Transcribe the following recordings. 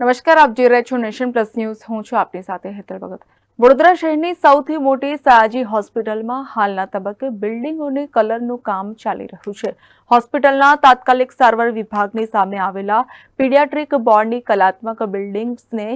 નમસ્કાર, આપ જોઈ રહ્યા છો નેશન પ્લસ ન્યૂઝ. હું છું આપની સાથે હેતલ ભગત. વડોદરા શહેરની સૌથી મોટી સયાજી હોસ્પિટલમાં હાલના તબક્કે બિલ્ડિંગોને કલરનું કામ ચાલી રહ્યું છે. હોસ્પિટલના તાત્કાલિક સારવાર વિભાગની સામે આવેલા પીડિયાટ્રિક બોર્ડની કલાત્મક બિલ્ડિંગ્સને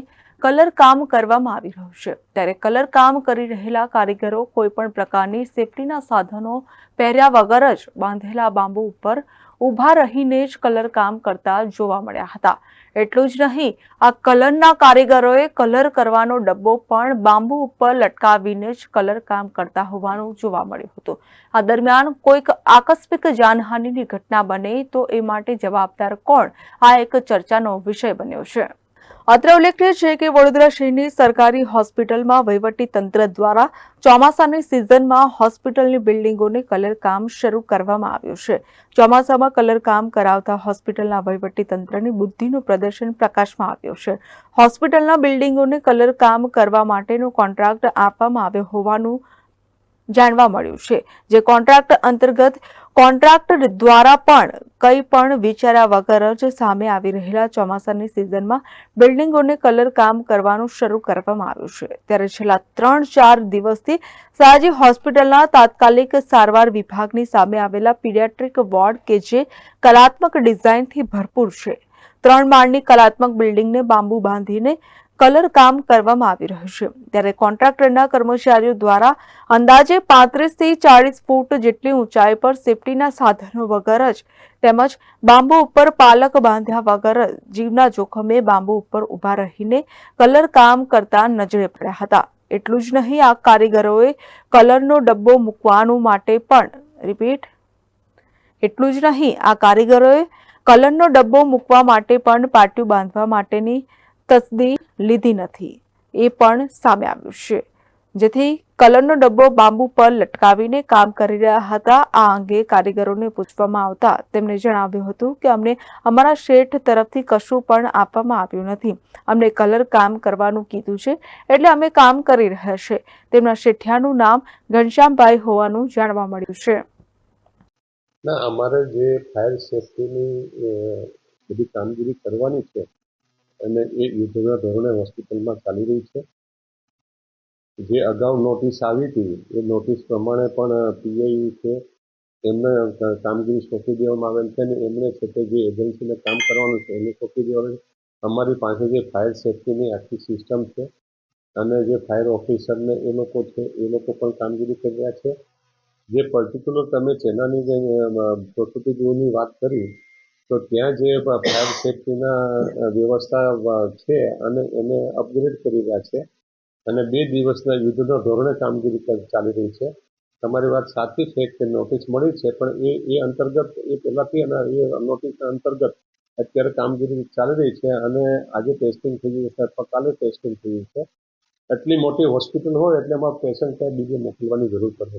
કલર કામ કરવામાં આવી રહ્યું છે. ત્યારે કલર કામ કરી રહેલા કારીગરો કોઈપણ પ્રકારની સેફટીના સાધનો પહેર્યા વગર જ બાંધેલા બાંબુ ઉપર ઊભા રહીને જ કલર કામ કરતા જોવા મળ્યા હતા. એટલું જ નહીં, આ કલરના કારીગરોએ કલર કરવાનો ડબ્બો પણ બાંબુ ઉપર લટકાવીને જ કલર કામ કરતા હોવાનું જોવા મળ્યું હતું. આ દરમિયાન કોઈક આકસ્મિક જાનહાનિની ઘટના બને તો એ માટે જવાબદાર કોણ? આ એક ચર્ચાનો વિષય બન્યો છે. અત્રે ઉલ્લેખનીય છે કે વડોદરા શહેરની સરકારી હોસ્પિટલમાં વહીવટી તંત્ર દ્વારા ચોમાસાની સિઝનમાં હોસ્પિટલની બિલ્ડિંગોને કલર કામ શરૂ કરવામાં આવ્યું છે. ચોમાસામાં કલર કામ કરાવતા હોસ્પિટલના વહીવટી તંત્રની બુદ્ધિનું પ્રદર્શન પ્રકાશમાં આવ્યું છે. હોસ્પિટલના બિલ્ડિંગોને કલર કામ કરવા માટેનો કોન્ટ્રાક્ટ આપવામાં આવ્યો હોવાનું જાણવા મળ્યું છે. જે કોન્ટ્રાક્ટ અંતર્ગત કોન્ટ્રાક્ટર દ્વારા પણ કંઈ પણ વિચાર્યા વગર જ સામે આવી રહેલા ચોમાસાની સિઝનમાં બિલ્ડિંગોને કલર કામ કરવાનું શરૂ કરવામાં આવ્યું છે. ત્યારે છેલ્લા ત્રણ ચાર દિવસથી સાજી હોસ્પિટલના તાત્કાલિક સારવાર વિભાગની સામે આવેલા પીડિયાટ્રિક વોર્ડ કે જે કલાત્મક ડિઝાઇનથી ભરપૂર છે. ત્રણ માળની કલાત્મક બિલ્ડિંગને બાંબુ બાંધીને કલર કામ કરવામાં આવી રહ્યું છે. ત્યારે કોન્ટ્રાક્ટરના કર્મચારીઓ દ્વારા અંદાજે પાંત્રીસથી ચાળીસ ફૂટ જેટલી ઊંચાઈ પર સેફટીના સાધનો વગર જ તેમજ બાંબુ ઉપર પાલક બાંધ્યા વગર જીવના જોખમે બાંબુ ઉપર ઊભા રહીને કલર કામ કરતા નજરે પડ્યા હતા. એટલું જ નહીં, આ કારીગરોએ કલરનો ડબ્બો મૂકવાનું માટે પણ રિપીટ એટલું જ નહીં, આ કારીગરોએ કલરનો ડબ્બો મૂકવા માટે પણ પાટિયું બાંધવા માટેની તસદી લીધી નથી. એ પણ સામે આવ્યું છે. જેથી કલરનો ડબ્બો બાંબુ પર લટકાવીને કામ કરી રહ્યા હતા. આ અંગે કારીગરોને પૂછવામાં આવતા તેમણે જણાવ્યું હતું કે અમને અમારા શેઠ તરફથી કશું પણ આપવામાં આવ્યું નથી. અમને કલર કામ કરવાનું કીધું છે એટલે અમે કામ કરી રહ્યા છે. તેમના શેઠિયાનું નામ ઘનશ્યામભાઈ હોવાનું જાણવા મળ્યું છે. ના, અમારે જે ફાયર સેફટીની બધી કામગીરી કરવાની છે અને એ યુદ્ધના ધોરણે હોસ્પિટલમાં ચાલી રહી છે. જે અગાઉ નોટિસ આવી હતી, એ નોટિસ પ્રમાણે પણ પીઆઈ છે, એમને કામગીરી સોંપી દેવામાં આવેલ છે અને એમણે છે તે જે એજન્સીને કામ કરવાનું છે, એને સોંપી દેવાનું અમારી પાસે જે ફાયર સેફટીની આખી સિસ્ટમ છે અને જે ફાયર ઓફિસરને એ લોકો છે, એ લોકો પણ કામગીરી કરી રહ્યા છે. જે પર્ટિક્યુલર તમે ચેનાની જે પ્રકૃતિ જોની વાત કરી તો ત્યાં જે ફાયર સેફટીના વ્યવસ્થા છે અને એને અપગ્રેડ કરી રહ્યા છે અને બે દિવસના યુદ્ધના ધોરણે કામગીરી ચાલી રહી છે. તમારી વાત સાચી છે કે નોટિસ મળી છે, પણ એ એ અંતર્ગત, એ પહેલાંથી અને એ નોટિસ અંતર્ગત અત્યારે કામગીરી ચાલી રહી છે અને આજે ટેસ્ટિંગ થઈ ગયું છે, અથવા કાલે ટેસ્ટિંગ થયું છે. એટલી મોટી હોસ્પિટલ હોય એટલે એમાં પેશન્ટ બીજે મોકલવાની જરૂર પડે